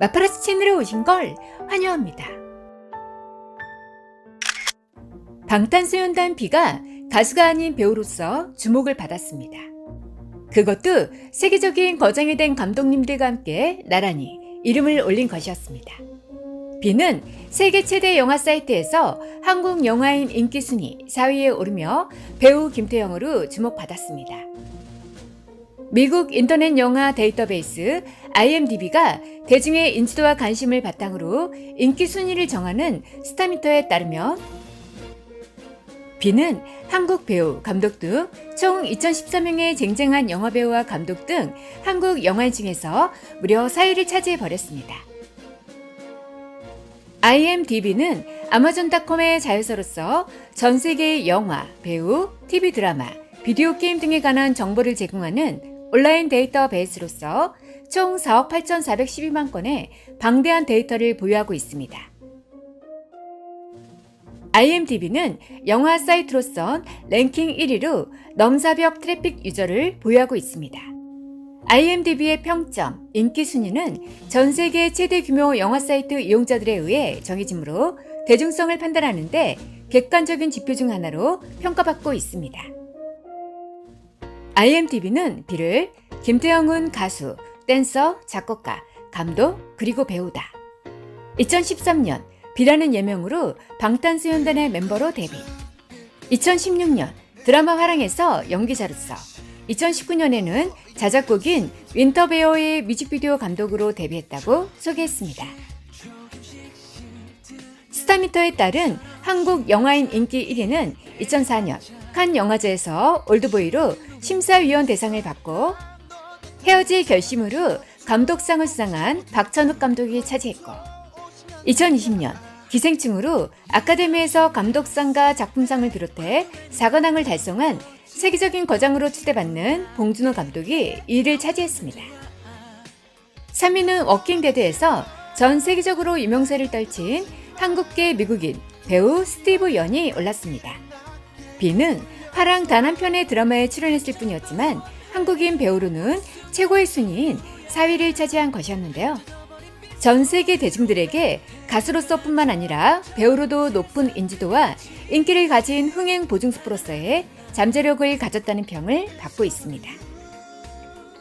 마파라치 채널에 오신 걸 환영합니다. 방탄소년단 B가 가수가 아닌 배우로서 주목을 받았습니다. 그것도 세계적인 거장이 된 감독님들과 함께 나란히 이름을 올린 것이었습니다. B는 세계 최대 영화 사이트에서 한국 영화인 인기 순위 4위에 오르며 배우 김태형으로 주목받았습니다. 미국 인터넷 영화 데이터베이스 IMDb가 대중의 인지도와 관심을 바탕으로 인기 순위를 정하는 스타미터에 따르면 B는 한국 배우, 감독 등 총 2014명의 쟁쟁한 영화배우와 감독 등 한국 영화인 중에서 무려 4위를 차지해 버렸습니다. IMDb는 아마존닷컴의 자회사로서 전 세계의 영화, 배우, TV 드라마, 비디오 게임 등에 관한 정보를 제공하는 온라인 데이터베이스로서 총 4억 8,412만 건의 방대한 데이터를 보유하고 있습니다. IMDb는 영화 사이트로선 랭킹 1위로 넘사벽 트래픽 유저를 보유하고 있습니다. IMDb의 평점, 인기 순위는 전 세계 최대 규모 영화 사이트 이용자들에 의해 정해지므로 대중성을 판단하는데 객관적인 지표 중 하나로 평가받고 있습니다. IMDb는 B를 김태형은 가수, 댄서, 작곡가, 감독, 그리고 배우다. 2013년 B라는 예명으로 방탄소년단의 멤버로 데뷔. 2016년 드라마 화랑에서 연기자로서 2019년에는 자작곡인 윈터베어의 뮤직비디오 감독으로 데뷔했다고 소개했습니다. 스타미터에 따른 한국 영화인 인기 1위는 2004년 칸 영화제에서 올드보이로 심사위원 대상을 받고 헤어질 결심으로 감독상을 수상한 박찬욱 감독이 차지했고 2020년 기생충으로 아카데미에서 감독상과 작품상을 비롯해 사관왕을 달성한 세계적인 거장으로 추대받는 봉준호 감독이 2위를 차지했습니다. 3위는 워킹데드에서 전 세계적으로 유명세를 떨친 한국계 미국인 배우 스티브 연이 올랐습니다. B는 화랑 단 한 편의 드라마에 출연했을 뿐이었지만 한국인 배우로는 최고의 순위인 4위를 차지한 것이었는데요. 전 세계 대중들에게 가수로서뿐만 아니라 배우로도 높은 인지도와 인기를 가진 흥행 보증 스프로서의 잠재력을 가졌다는 평을 받고 있습니다.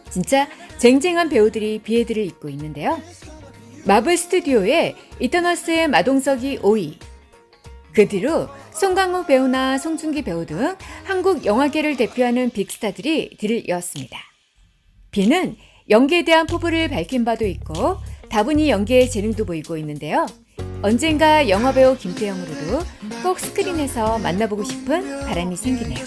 진짜 쟁쟁한 배우들이 비애들을 잇고 있는데요. 마블 스튜디오의 이터너스의 마동석이 5위. 그 뒤로 송강호 배우나 송중기 배우 등 한국 영화계를 대표하는 빅스타들이 뒤를 이었습니다. 비는 연기에 대한 포부를 밝힌 바도 있고 다분히 연기에 재능도 보이고 있는데요. 언젠가 영화배우 김태형으로도 꼭 스크린에서 만나보고 싶은 바람이 생기네요.